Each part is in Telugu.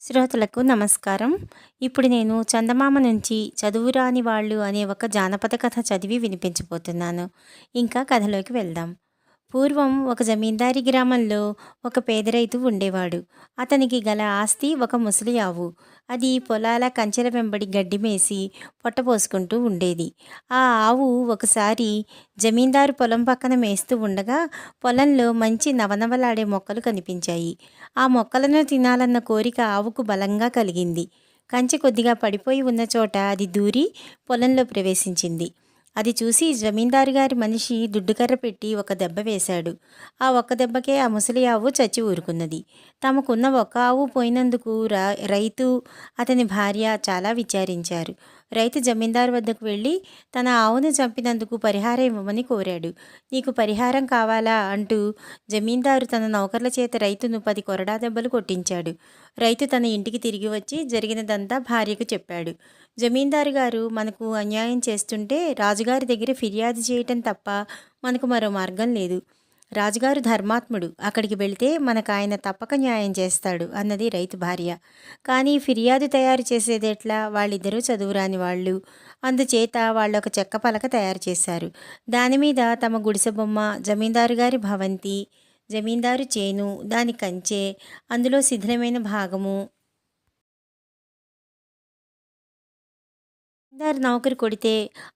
శ్రోతలకు నమస్కారం. ఇప్పుడు నేను చందమామ నుంచి చదువురాని వాళ్ళు అనే ఒక జానపద కథ చదివి వినిపించబోతున్నాను. ఇంకా కథలోకి వెళ్దాం. పూర్వం ఒక జమీందారీ గ్రామంలో ఒక పేద రైతు ఉండేవాడు. అతనికి గల ఆస్తి ఒక ముసలి ఆవు. అది పొలాల కంచెల వెంబడి గడ్డి మేసి పొట్టపోసుకుంటూ ఉండేది. ఆ ఆవు ఒకసారి జమీందారు పొలం పక్కన మేస్తూ ఉండగా పొలంలో మంచి నవనవలాడే మొక్కలు కనిపించాయి. ఆ మొక్కలను తినాలన్న కోరిక ఆవుకు బలంగా కలిగింది. కంచె కొద్దిగా పడిపోయి ఉన్న చోట అది దూరి పొలంలో ప్రవేశించింది. అది చూసి జమీందారు గారి మనిషి దుడ్డుకర్ర పెట్టి ఒక దెబ్బ వేశాడు. ఆ ఒక్క దెబ్బకే ఆ ముసలి ఆవు చచ్చి ఊరుకున్నది. తమకున్న ఒక్క ఆవు పోయినందుకు రైతు అతని భార్య చాలా విచారించారు. రైతు జమీందారు వద్దకు వెళ్ళి తన ఆవును చంపినందుకు పరిహారం ఇవ్వమని కోరాడు. నీకు పరిహారం కావాలా అంటూ జమీందారు తన నౌకర్ల చేత రైతును పది కొరడా దెబ్బలు కొట్టించాడు. రైతు తన ఇంటికి తిరిగి వచ్చి జరిగినదంతా భార్యకు చెప్పాడు. జమీందారు గారు మనకు అన్యాయం చేస్తుంటే రాజుగారి దగ్గర ఫిర్యాదు చేయటం తప్ప మనకు మరో మార్గం లేదు. రాజుగారు ధర్మాత్ముడు. అక్కడికి వెళితే మనకు ఆయన తప్పక న్యాయం చేస్తాడు అన్నది రైతు భార్య. కానీ ఫిర్యాదు తయారు చేసేదెట్లా వాళ్ళిద్దరూ చదువురాని వాళ్ళు. అందుచేత వాళ్ళు ఒక చెక్క పలక తయారు చేశారు. దాని మీద తమ గుడిసె బొమ్మ జమీందారు గారి భవంతి జమీందారు చేను దాని కంచె అందులో శిథిలమైన భాగము జమీందారు నౌకరు కొడితే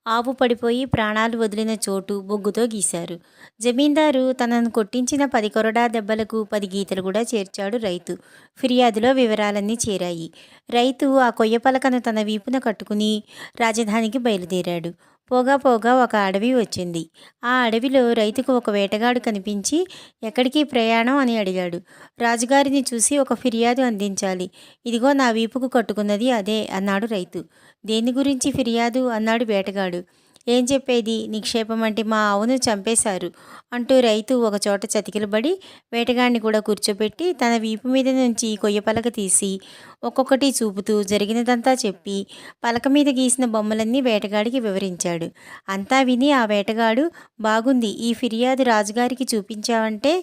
ఆవు పడిపోయి ప్రాణాలు వదిలిన చోటు బొగ్గుతో గీశారు. జమీందారు తనను కొట్టించిన పది కొరడా దెబ్బలకు పది గీతలు కూడా చేర్చాడు రైతు. ఫిర్యాదులో వివరాలన్నీ చేరాయి. రైతు ఆ కొయ్య పలకను తన వీపున కట్టుకుని రాజధానికి బయలుదేరాడు. పోగా పోగా ఒక అడవి వచ్చింది. ఆ అడవిలో రైతుకు ఒక వేటగాడు కనిపించి ఎక్కడికి ప్రయాణం? అని అడిగాడు. రాజుగారిని చూసి ఒక ఫిర్యాదు అందించాలి. ఇదిగో నా వీపుకు కట్టుకున్నది అదే అన్నాడు రైతు. దేని గురించి ఫిర్యాదు? అన్నాడు వేటగాడు. ఏం చెప్పేది? నిక్షేపం అంటే మా ఆవును చంపేశారు అంటూ రైతు ఒకచోట చతికిలబడి వేటగాడిని కూడా కూర్చోబెట్టి తన వీపు మీద నుంచి కొయ్య పలక తీసి ఒక్కొక్కటి చూపుతూ జరిగినదంతా చెప్పి పలక మీద గీసిన బొమ్మలన్నీ వేటగాడికి వివరించాడు. అంతా విని ఆ వేటగాడు బాగుంది ఈ ఫిర్యాదు రాజుగారికి చూపించావంటే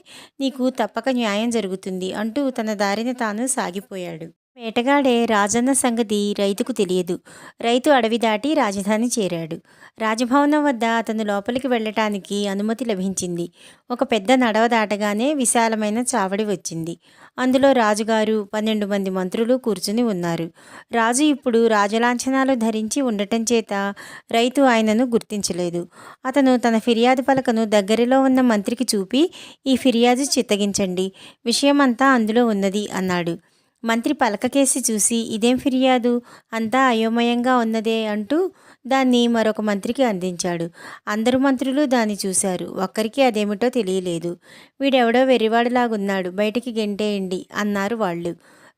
నీకు తప్పక న్యాయం జరుగుతుంది అంటూ తన దారిన తాను సాగిపోయాడు. వేటగాడే రాజన్న సంగతి రైతుకు తెలియదు. రైతు అడవి దాటి రాజధాని చేరాడు. రాజభవనం వద్ద అతను లోపలికి వెళ్ళటానికి అనుమతి లభించింది. ఒక పెద్ద నడవ దాటగానే విశాలమైన చావడి వచ్చింది. అందులో రాజుగారు పన్నెండు మంది మంత్రులు కూర్చుని ఉన్నారు. రాజు ఇప్పుడు రాజలాంఛనాలు ధరించి ఉండటం చేత రైతు ఆయనను గుర్తించలేదు. అతను తన ఫిర్యాదు పలకను దగ్గరలో ఉన్న మంత్రికి చూపి ఈ ఫిర్యాదు చిత్తగించండి. విషయమంతా అందులో ఉన్నది అన్నాడు. మంత్రి పలకకేసి చూసి ఇదేం ఫిర్యాదు? అంతా అయోమయంగా ఉన్నదే అంటూ దాన్ని మరొక మంత్రికి అందించాడు. అందరు మంత్రులు దాన్ని చూశారు. ఒక్కరికి అదేమిటో తెలియలేదు. వీడెవడో వెర్రివాడులాగున్నాడు. బయటికి గెంటేయండి అన్నారు వాళ్ళు.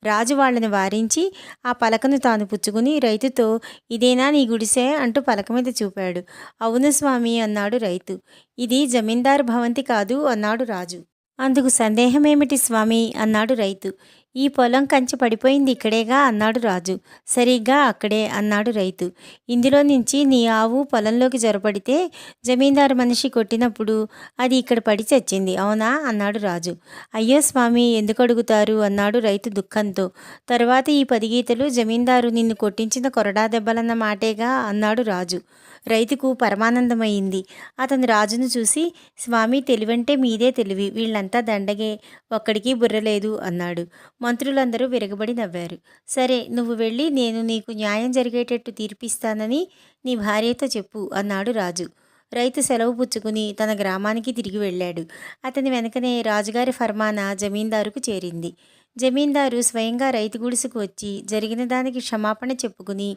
రాజు వాళ్ళని వారించి ఆ పలకను తాను పుచ్చుకుని రైతుతో ఇదేనా నీ గుడిసే? అంటూ పలక మీద చూపాడు. అవును స్వామి అన్నాడు రైతు. ఇది జమీందారు భవంతి కాదు అన్నాడు రాజు. అందుకు సందేహమేమిటి స్వామి? అన్నాడు రైతు. ఈ పొలం కంచి పడిపోయింది ఇక్కడేగా అన్నాడు రాజు. సరిగ్గా అక్కడే అన్నాడు రైతు. ఇందులో నుంచి నీ ఆవు పొలంలోకి జొరపడితే జమీందారు మనిషి కొట్టినప్పుడు అది ఇక్కడ పడి చచ్చింది. అవునా? అన్నాడు రాజు. అయ్యో స్వామి ఎందుకు అడుగుతారు? అన్నాడు రైతు దుఃఖంతో. తర్వాత ఈ పది గీతలు జమీందారు నిన్ను కొట్టించిన కొరడా దెబ్బలన్న మాటేగా అన్నాడు రాజు. రైతుకు పరమానందమైంది. అతను రాజును చూసి స్వామి తెలివంటే మీదే తెలివి. వీళ్ళంతా దండగే. ఒక్కడికి బుర్రలేదు అన్నాడు. మంత్రులందరూ విరగబడి నవ్వారు. సరే నువ్వు వెళ్ళి నేను నీకు న్యాయం జరిగేటట్టు తీర్పిస్తానని నీ భార్యతో చెప్పు అన్నాడు రాజు. రైతు సెలవు పుచ్చుకుని తన గ్రామానికి తిరిగి వెళ్ళాడు. అతని వెనకనే రాజుగారి ఫర్మానా జమీందారుకు చేరింది. జమీందారు స్వయంగా రైతు గుడిసెకు వచ్చి జరిగిన దానికి క్షమాపణ చెప్పుకుని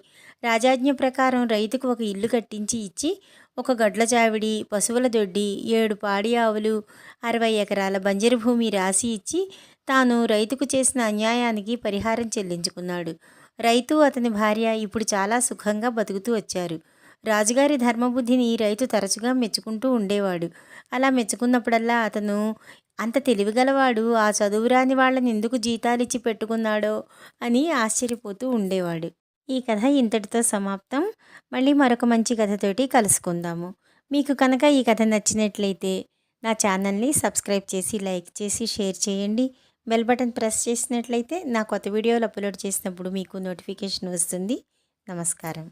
రాజాజ్ఞ ప్రకారం రైతుకు ఒక ఇల్లు కట్టించి ఇచ్చి ఒక గడ్ల చావిడి పశువుల దొడ్డి ఏడు పాడి ఆవులు అరవై ఎకరాల బంజరు భూమి రాసి ఇచ్చి తాను రైతుకు చేసిన అన్యాయానికి పరిహారం చెల్లించుకున్నాడు. రైతు అతని భార్య ఇప్పుడు చాలా సుఖంగా బతుకుతూ వచ్చారు. రాజుగారి ధర్మబుద్ధిని రైతు తరచుగా మెచ్చుకుంటూ ఉండేవాడు. అలా మెచ్చుకున్నప్పుడల్లా అతను అంత తెలివిగలవాడు ఆ చదువురాని వాళ్ళని ఎందుకు జీతాలిచ్చి పెట్టుకున్నాడో? అని ఆశ్చర్యపోతూ ఉండేవాడు. ఈ కథ ఇంతటితో సమాప్తం. మళ్ళీ మరొక మంచి కథతోటి కలుసుకుందాము. మీకు కనుక ఈ కథ నచ్చినట్లయితే నా ఛానల్ని సబ్స్క్రైబ్ చేసి లైక్ చేసి షేర్ చేయండి. బెల్ బటన్ ప్రెస్ చేసినట్లయితే నా కొత్త వీడియోలు అప్లోడ్ చేసినప్పుడు మీకు నోటిఫికేషన్ వస్తుంది. నమస్కారం.